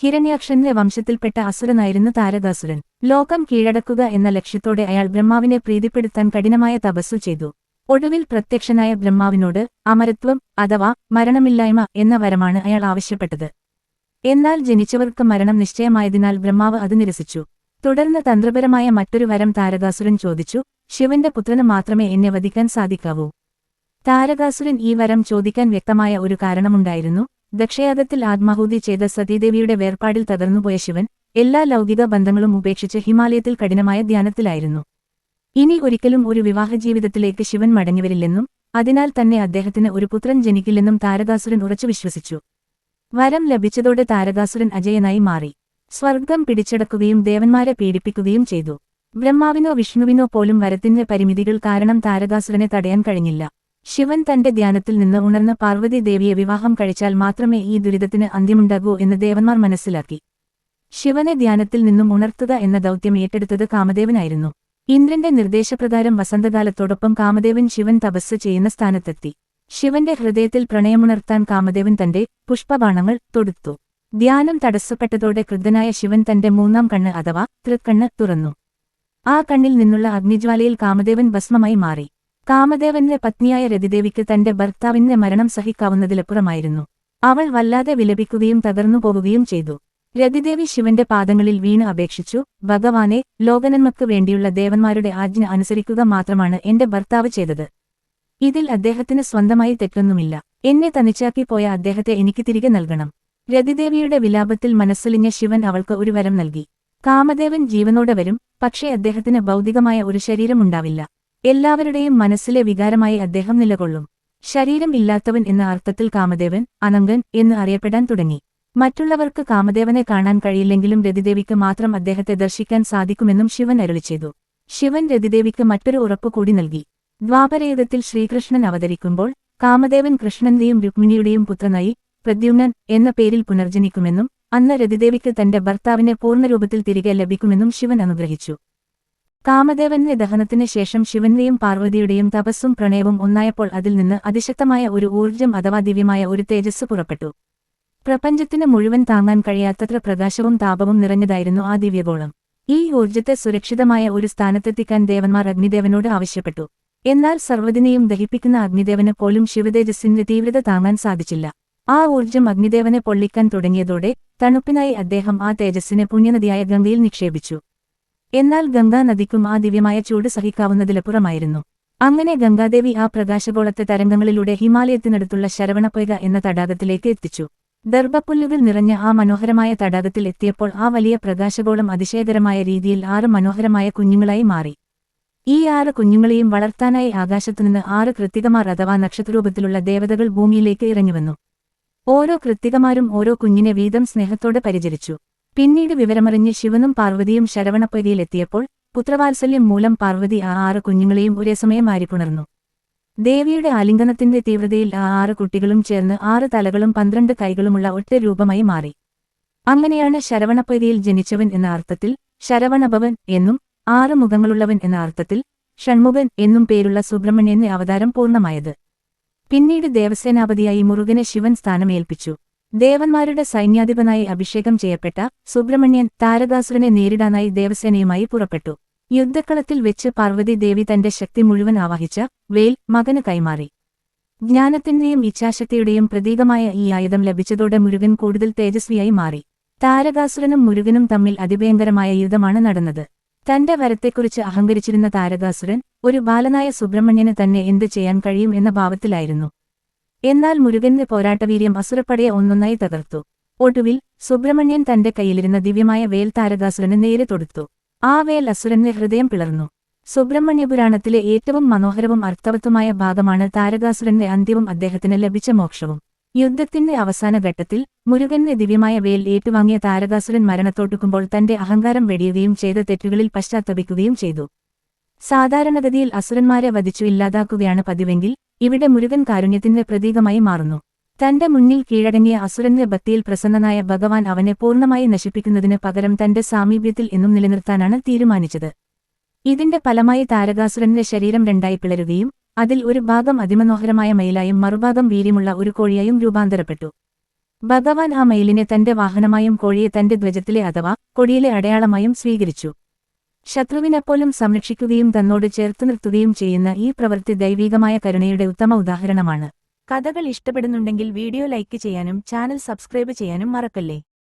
ഹിരണ്യാക്ഷന്റെ വംശത്തിൽപ്പെട്ട അസുരനായിരുന്നു താരകാസുരൻ. ലോകം കീഴടക്കുക എന്ന ലക്ഷ്യത്തോടെ അയാൾ ബ്രഹ്മാവിനെ പ്രീതിപ്പെടുത്താൻ കഠിനമായ തപസ്സു ചെയ്തു. ഒടുവിൽ പ്രത്യക്ഷനായ ബ്രഹ്മാവിനോട് അമരത്വം അഥവാ മരണമില്ലായ്മ എന്ന വരമാണ് അയാൾ ആവശ്യപ്പെട്ടത്. എന്നാൽ ജനിച്ചവർക്ക് മരണം നിശ്ചയമായതിനാൽ ബ്രഹ്മാവ് അത് നിരസിച്ചു. തുടർന്ന് തന്ത്രപരമായ മറ്റൊരു വരം താരകാസുരൻ ചോദിച്ചു ശിവന്റെ പുത്രന് മാത്രമേ എന്നെ വധിക്കാൻ സാധിക്കാവൂ താരകാസുരൻ ഈ വരം ചോദിക്കാൻ വ്യക്തമായ ഒരു കാരണമുണ്ടായിരുന്നു. ദക്ഷയാഗത്തിൽ ആത്മാഹൂതി ചെയ്ത സതീദേവിയുടെ വേർപാടിൽ തകർന്നുപോയ ശിവൻ എല്ലാ ലൗകിക ബന്ധങ്ങളും ഉപേക്ഷിച്ച് ഹിമാലയത്തിൽ കഠിനമായ ധ്യാനത്തിലായിരുന്നു. ഇനി ഒരിക്കലും ഒരു വിവാഹ ജീവിതത്തിലേക്ക് ശിവൻ മടങ്ങിവരില്ലെന്നും അതിനാൽ തന്നെ അദ്ദേഹത്തിന് ഒരു പുത്രൻ ജനിക്കില്ലെന്നും താരകാസുരൻ ഉറച്ചു വിശ്വസിച്ചു. വരം ലഭിച്ചതോടെ താരകാസുരൻ അജയനായി മാറി. സ്വർഗം പിടിച്ചടക്കുകയും ദേവന്മാരെ പീഡിപ്പിക്കുകയും ചെയ്തു. ബ്രഹ്മാവിനോ വിഷ്ണുവിനോ പോലും വരത്തിന്റെ പരിമിതികൾ കാരണം താരകാസുരനെ തടയാൻ കഴിഞ്ഞില്ല. ശിവൻ തന്റെ ധ്യാനത്തിൽ നിന്ന് ഉണർന്ന പാർവതി ദേവിയെ വിവാഹം കഴിച്ചാൽ മാത്രമേ ഈ ദുരിതത്തിന് അന്ത്യമുണ്ടാകൂ എന്ന് ദേവന്മാർ മനസ്സിലാക്കി. ശിവനെ ധ്യാനത്തിൽ നിന്നും ഉണർത്തുക എന്ന ദൗത്യം ഏറ്റെടുത്തത് കാമദേവനായിരുന്നു. ഇന്ദ്രന്റെ നിർദ്ദേശപ്രകാരം വസന്തകാലത്തോടൊപ്പം കാമദേവൻ ശിവൻ തപസ് ചെയ്യുന്ന സ്ഥാനത്തെത്തി. ശിവന്റെ ഹൃദയത്തിൽ പ്രണയമുണർത്താൻ കാമദേവൻ തന്റെ പുഷ്പബാണങ്ങൾ തൊടുത്തു. ധ്യാനം തടസ്സപ്പെട്ടതോടെ ക്രുദ്ധനായ ശിവൻ തന്റെ മൂന്നാം കണ്ണ് അഥവാ തൃക്കണ്ണ് തുറന്നു. ആ കണ്ണിൽ നിന്നുള്ള അഗ്നിജ്വാലയിൽ കാമദേവൻ ഭസ്മമായി മാറി. കാമദേവന്റെ പത്നിയായ രതിദേവിക്ക് തന്റെ ഭർത്താവിന്റെ മരണം സഹിക്കാവുന്നതിലപ്പുറമായിരുന്നു. അവൾ വല്ലാതെ വിലപിക്കുകയും തകർന്നു പോവുകയും ചെയ്തു. രതിദേവി ശിവന്റെ പാദങ്ങളിൽ വീണ് അപേക്ഷിച്ചു ഭഗവാനെ ലോകനന്മക്ക് വേണ്ടിയുള്ള ദേവന്മാരുടെ ആജ്ഞ അനുസരിക്കുക മാത്രമാണ് എന്റെ ഭർത്താവ് ചെയ്തത്. ഇതിൽ അദ്ദേഹത്തിന് സ്വന്തമായി തെറ്റൊന്നുമില്ല. എന്നെ തനിച്ചാക്കി പോയ അദ്ദേഹത്തെ എനിക്ക് തിരികെ നൽകണം. രതിദേവിയുടെ വിലാപത്തിൽ മനസ്സലിഞ്ഞ ശിവൻ അവൾക്ക് ഒരു വരം നൽകി. കാമദേവൻ ജീവനോടെ വരും പക്ഷേ അദ്ദേഹത്തിന് ഭൗതികമായ ഒരു ശരീരമുണ്ടാവില്ല. എല്ലാവരുടെയും മനസ്സിലെ വികാരമായി അദ്ദേഹം നിലകൊള്ളും. ശരീരം ഇല്ലാത്തവൻ എന്ന അർത്ഥത്തിൽ കാമദേവൻ അനങ്കൻ എന്ന് അറിയപ്പെടാൻ തുടങ്ങി. മറ്റുള്ളവർക്ക് കാമദേവനെ കാണാൻ കഴിയില്ലെങ്കിലും രതിദേവിക്ക് മാത്രം അദ്ദേഹത്തെ ദർശിക്കാൻ സാധിക്കുമെന്നും ശിവൻ അരുളി ചെയ്തു. ശിവൻ രതിദേവിക്ക് മറ്റൊരു ഉറപ്പു കൂടി നൽകി. ദ്വാപരയുഗത്തിൽ ശ്രീകൃഷ്ണൻ അവതരിക്കുമ്പോൾ കാമദേവൻ കൃഷ്ണന്റെയും രുക്മിണിയുടെയും പുത്രനായി പ്രദ്യുമ്നൻ എന്ന പേരിൽ പുനർജനിക്കുമെന്നും അന്ന് രതിദേവിക്ക് തന്റെ ഭർത്താവിനെ പൂർണരൂപത്തിൽ തിരികെ ലഭിക്കുമെന്നും ശിവൻ അനുഗ്രഹിച്ചു. കാമദേവന്റെ ദഹനത്തിന് ശേഷം ശിവന്റെയും പാർവതിയുടെയും തപസ്സും പ്രണയവും ഒന്നായപ്പോൾ അതിൽ നിന്ന് അതിശക്തമായ ഒരു ഊർജം അഥവാ ദിവ്യമായ ഒരു തേജസ് പുറപ്പെട്ടു. പ്രപഞ്ചത്തിന് മുഴുവൻ താങ്ങാൻ കഴിയാത്തത്ര പ്രകാശവും താപവും നിറഞ്ഞതായിരുന്നു ആ ദിവ്യഗോളം. ഈ ഊർജത്തെ സുരക്ഷിതമായ ഒരു സ്ഥാനത്തെത്തിക്കാൻ ദേവന്മാർ അഗ്നിദേവനോട് ആവശ്യപ്പെട്ടു. എന്നാൽ സർവതിനെയും ദഹിപ്പിക്കുന്ന അഗ്നിദേവന് പോലും ശിവതേജസ്സിന്റെ തീവ്രത താങ്ങാൻ സാധിച്ചില്ല. ആ ഊർജം അഗ്നിദേവനെ പൊള്ളിക്കാൻ തുടങ്ങിയതോടെ തണുപ്പിനായി അദ്ദേഹം ആ തേജസ്സിനെ പുണ്യനദിയായ ഗംഗയിൽ നിക്ഷേപിച്ചു. എന്നാൽ ഗംഗാ നദിക്കും ആ ദിവ്യമായ ചൂട് സഹിക്കാവുന്നതിലപ്പുറമായിരുന്നു അങ്ങനെ ഗംഗാദേവി ആ പ്രകാശഗോളത്തെ തരംഗങ്ങളിലൂടെ ഹിമാലയത്തിനടുത്തുള്ള ശരവണപ്പൊയ്ക എന്ന തടാകത്തിലേക്ക് എത്തിച്ചു. ദർഭപ്പുല്ലുകൾ നിറഞ്ഞ ആ മനോഹരമായ തടാകത്തിൽ എത്തിയപ്പോൾ ആ വലിയ പ്രകാശഗോളം അതിശയകരമായ രീതിയിൽ ആറ് മനോഹരമായ കുഞ്ഞുങ്ങളായി മാറി. ഈ ആറ് കുഞ്ഞുങ്ങളെയും വളർത്താനായി ആകാശത്തുനിന്ന് ആറ് കൃത്തികമാർ അഥവാ നക്ഷത്രരൂപത്തിലുള്ള ദേവതകൾ ഭൂമിയിലേക്ക് ഇറങ്ങിവന്നു ഓരോ കൃത്തികമാരും ഓരോ കുഞ്ഞിനെ വീതം സ്നേഹത്തോടെ പരിചരിച്ചു. പിന്നീട് വിവരമറിഞ്ഞ് ശിവനും പാർവതിയും ശരവണപ്പൊതിയിലെത്തിയപ്പോൾ പുത്രവാത്സല്യം മൂലം പാർവതി ആ ആറ് കുഞ്ഞുങ്ങളെയും ഒരേ സമയം മാരിപ്പുണർന്നു ദേവിയുടെ ആലിംഗനത്തിന്റെ തീവ്രതയിൽ ആ ആറ് കുട്ടികളും ചേർന്ന് ആറ് തലകളും പന്ത്രണ്ട് കൈകളുമുള്ള ഒറ്റ രൂപമായി മാറി. അങ്ങനെയാണ് ശരവണപ്പൊതിയിൽ ജനിച്ചവൻ എന്ന അർത്ഥത്തിൽ ശരവണഭവൻ എന്നും ആറ് മുഖങ്ങളുള്ളവൻ എന്ന അർത്ഥത്തിൽ ഷൺമുഖൻ എന്നും പേരുള്ള സുബ്രഹ്മണ്യന്റെ അവതാരം പൂർണമായത്. പിന്നീട് ദേവസേനാപതിയായി മുരുകനെ ശിവൻ സ്ഥാനമേൽപ്പിച്ചു. ദേവന്മാരുടെ സൈന്യാധിപനായി അഭിഷേകം ചെയ്യപ്പെട്ട സുബ്രഹ്മണ്യൻ താരദാസുരനെ നേരിടാനായി ദേവസേനയുമായി പുറപ്പെട്ടു. യുദ്ധക്കളത്തിൽ വെച്ച് പാർവതി ദേവി തന്റെ ശക്തി മുഴുവൻ ആവാഹിച്ച വേൽ മകന് കൈമാറി. ജ്ഞാനത്തിന്റെയും ഇച്ഛാശക്തിയുടെയും പ്രതീകമായ ഈ ആയുധം ലഭിച്ചതോടെ മുരുകൻ കൂടുതൽ തേജസ്വിയായി മാറി. താരകാസുരനും മുരുകനും തമ്മിൽ അതിഭയങ്കരമായ യുദ്ധമാണ് നടന്നത്. തന്റെ വരത്തെക്കുറിച്ച് അഹങ്കരിച്ചിരുന്ന താരകാസുരൻ ഒരു ബാലനായ സുബ്രഹ്മണ്യന് തന്നെ എന്ത് ചെയ്യാൻ കഴിയും എന്ന ഭാവത്തിലായിരുന്നു. എന്നാൽ മുരുകന്റെ പോരാട്ടവീര്യം അസുരപ്പടയെ ഒന്നൊന്നായി തകർത്തു. ഒടുവിൽ സുബ്രഹ്മണ്യൻ തന്റെ കയ്യിലിരുന്ന ദിവ്യമായ വേൽ താരകാസുരന് നേരെ തൊടുത്തു. ആ വേൽ അസുരന്റെ ഹൃദയം പിളർന്നു. സുബ്രഹ്മണ്യപുരാണത്തിലെ ഏറ്റവും മനോഹരവും അർത്ഥവത്തുമായ ഭാഗമാണ് താരകാസുരന്റെ അന്ത്യവും അദ്ദേഹത്തിന് ലഭിച്ച മോക്ഷവും. യുദ്ധത്തിന്റെ അവസാന ഘട്ടത്തിൽ മുരുകന്റെ ദിവ്യമായ വേൽ ഏറ്റുവാങ്ങിയ താരകാസുരൻ മരണത്തോട്ടുക്കുമ്പോൾ തന്റെ അഹങ്കാരം വെടിയുകയും ചെയ്ത തെറ്റുകളിൽ പശ്ചാത്തപിക്കുകയും ചെയ്തു. സാധാരണഗതിയിൽ അസുരന്മാരെ വധിച്ചു ഇല്ലാതാക്കുകയാണ് പതിവെങ്കിൽ ഇവിടെ മുരുകൻ കാരുണ്യത്തിന്റെ പ്രതീകമായി മാറുന്നു. തന്റെ മുന്നിൽ കീഴടങ്ങിയ അസുരന്റെ ഭക്തിയിൽ പ്രസന്നനായ ഭഗവാൻ അവനെ പൂർണമായി നശിപ്പിക്കുന്നതിന് പകരം തന്റെ സാമീപ്യത്തിൽ എന്നും നിലനിർത്താനാണ് തീരുമാനിച്ചത്. ഇതിന്റെ ഫലമായി താരകാസുരന്റെ ശരീരം രണ്ടായി പിളരുകയും അതിൽ ഒരു ഭാഗം അതിമനോഹരമായ മയിലായും മറുഭാഗം വീര്യമുള്ള ഒരു കോഴിയായും രൂപാന്തരപ്പെട്ടു. ഭഗവാൻ ആ മയിലിനെ തന്റെ വാഹനമായും കോഴിയെ തന്റെ ധ്വജത്തിലെ അഥവാ കൊടിയിലെ അടയാളമായും സ്വീകരിച്ചു. ശത്രുവിനെപ്പോലും സംരക്ഷിക്കുകയും തന്നോട് ചേർത്തു നിർത്തുകയും ചെയ്യുന്ന ഈ പ്രവൃത്തി ദൈവീകമായ കരുണയുടെ ഉത്തമ ഉദാഹരണമാണ്. കഥകൾ ഇഷ്ടപ്പെടുന്നുണ്ടെങ്കിൽ വീഡിയോ ലൈക്ക് ചെയ്യാനും ചാനൽ സബ്സ്ക്രൈബ് ചെയ്യാനും മറക്കല്ലേ?